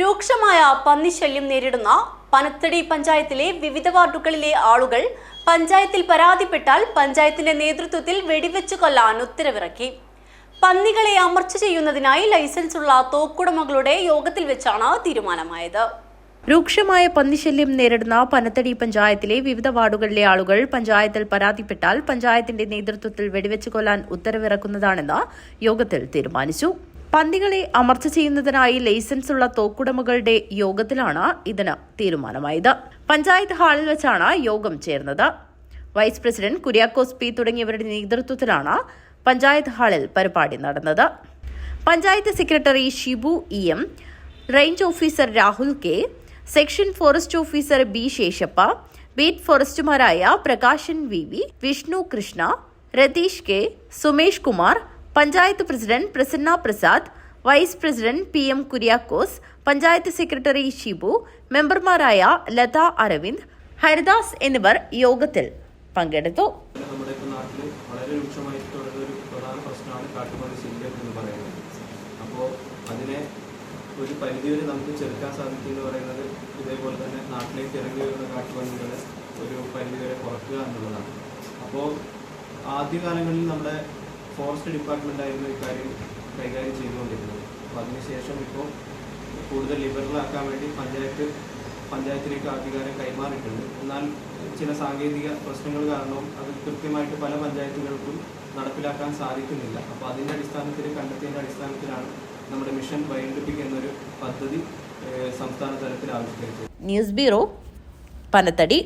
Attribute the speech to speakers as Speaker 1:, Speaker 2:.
Speaker 1: രൂക്ഷമായ പന്നിശല്യം നേരിടുന്ന പനത്തടി പഞ്ചായത്തിലെ വിവിധ വാർഡുകളിലെ ആളുകൾ പഞ്ചായത്തിൽ പരാതിപ്പെട്ടാൽ പഞ്ചായത്തിന്റെ നേതൃത്വത്തിൽ വെടിവെച്ചു കൊല്ലാൻ ഉത്തരവിറക്കി. പന്നികളെ അമർച്ച ചെയ്യുന്നതിനായി ലൈസൻസുള്ള തോക്കുടമകളുടെ യോഗത്തിൽ വെച്ചാണ് തീരുമാനമായത്.
Speaker 2: രൂക്ഷമായ പന്നിശല്യം നേരിടുന്ന പനത്തടി പഞ്ചായത്തിലെ വിവിധ വാർഡുകളിലെ ആളുകൾ പഞ്ചായത്തിൽ പരാതിപ്പെട്ടാൽ പഞ്ചായത്തിന്റെ നേതൃത്വത്തിൽ വെടിവെച്ചു കൊല്ലാൻ ഉത്തരവിറക്കുന്നതാണെന്ന് യോഗത്തിൽ തീരുമാനിച്ചു. പന്നികളെ അമർച്ച ചെയ്യുന്നതിനായി ലൈസൻസുള്ള തോക്കുടമകളുടെ യോഗത്തിലാണ് ഇതിന് തീരുമാനമായത്. പഞ്ചായത്ത് ഹാളിൽ വെച്ചാണ് യോഗം ചേർന്നത്. വൈസ് പ്രസിഡന്റ് കുര്യാക്കോസ് പി തുടങ്ങിയവരുടെ നേതൃത്വത്തിലാണ് പഞ്ചായത്ത് ഹാളിൽ പരിപാടി നടന്നത്. Panchayat secretary Shibu E M range officer Rahul K section forest officer B Sheshappa beat ഫോറസ്റ്റുമാരായ Prakashan V V Vishnu Krishna Ratheesh K Sumesh Kumar panchayat president Prasanna Prasad vice president P M Kuriakose panchayat secretary Shibu മെമ്പർമാരായ ലത അരവിന്ദ് ഹരിദാസ് എന്നിവർ യോഗത്തിൽ പങ്കെടുത്തു.
Speaker 3: നമ്മുടെ നാട്ടിൽ വളരെ ഒരു പ്രധാന പ്രശ്നമാണ് കാട്ടുപന്നി പറയുന്നത്. അപ്പോൾ അതിനെ ഒരു പരിധിവരെ നമുക്ക് ചെറുക്കാൻ സാധിക്കും എന്ന് പറയുന്നത് ഇതേപോലെ തന്നെ നാട്ടിലേക്ക് ഇറങ്ങി വരുന്ന കാട്ടുപന്നികളെ ഒരു പരിധിവരെ കുറക്കുക എന്നുള്ളതാണ്. അപ്പോൾ ആദ്യകാലങ്ങളിൽ നമ്മുടെ ഫോറസ്റ്റ് ഡിപ്പാർട്ട്മെന്റ് ആയിരുന്നു ഇക്കാര്യം കൈകാര്യം ചെയ്തുകൊണ്ടിരുന്നത്. അപ്പോൾ അതിനുശേഷം ഇപ്പോൾ കൂടുതൽ ലിബറലാക്കാൻ വേണ്ടി പഞ്ചായത്ത് പഞ്ചായത്തിലേക്ക് അധികാരം കൈമാറിയിട്ടുണ്ട്. എന്നാൽ ചില സാങ്കേതിക പ്രശ്നങ്ങൾ കാരണവും അത് കൃത്യമായിട്ട് പല പഞ്ചായത്തുകൾക്കും നടപ്പിലാക്കാൻ സാധിക്കുന്നില്ല. അപ്പോൾ അതിന്റെ അടിസ്ഥാനത്തിൽ കണ്ടെത്തിയതിന്റെ അടിസ്ഥാനത്തിലാണ് നമ്മുടെ മിഷൻ വൈകിട്ടിപ്പിക്ക് എന്നൊരു പദ്ധതി സംസ്ഥാന തലത്തിൽ ആവിഷ്കരിച്ചത്.
Speaker 2: News bureau Panathady.